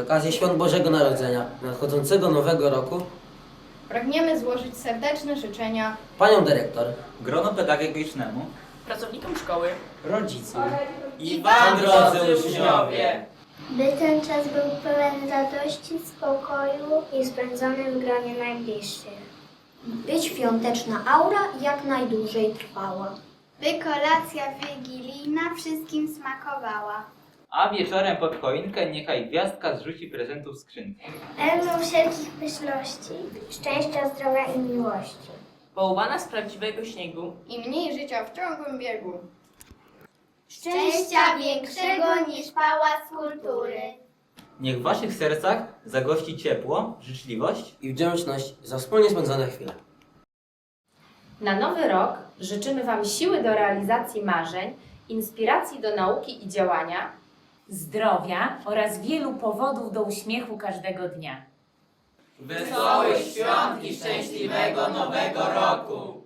okazji Świąt Bożego Narodzenia, nadchodzącego nowego roku, Pragniemy złożyć serdeczne życzenia panią dyrektor, Grono pedagogicznemu pracownikom szkoły rodzicom i Wam, drodzy uczniowie! By ten czas był pełen radości, spokoju i spędzony w gronie najbliższych. By świąteczna aura jak najdłużej trwała. By kolacja wigilijna wszystkim smakowała. A wieczorem pod choinkę niechaj gwiazdka zrzuci prezentów w skrzynce. Pełną wszelkich pyszności, szczęścia, zdrowia i miłości. połubana z prawdziwego śniegu i mniej życia w ciągłym biegu. Szczęścia większego niż pałac kultury. Niech w Waszych sercach zagości ciepło, życzliwość i wdzięczność za wspólnie spędzone chwile. Na nowy rok życzymy Wam siły do realizacji marzeń, inspiracji do nauki i działania, zdrowia oraz wielu powodów do uśmiechu każdego dnia. Wesołych świąt i szczęśliwego nowego roku!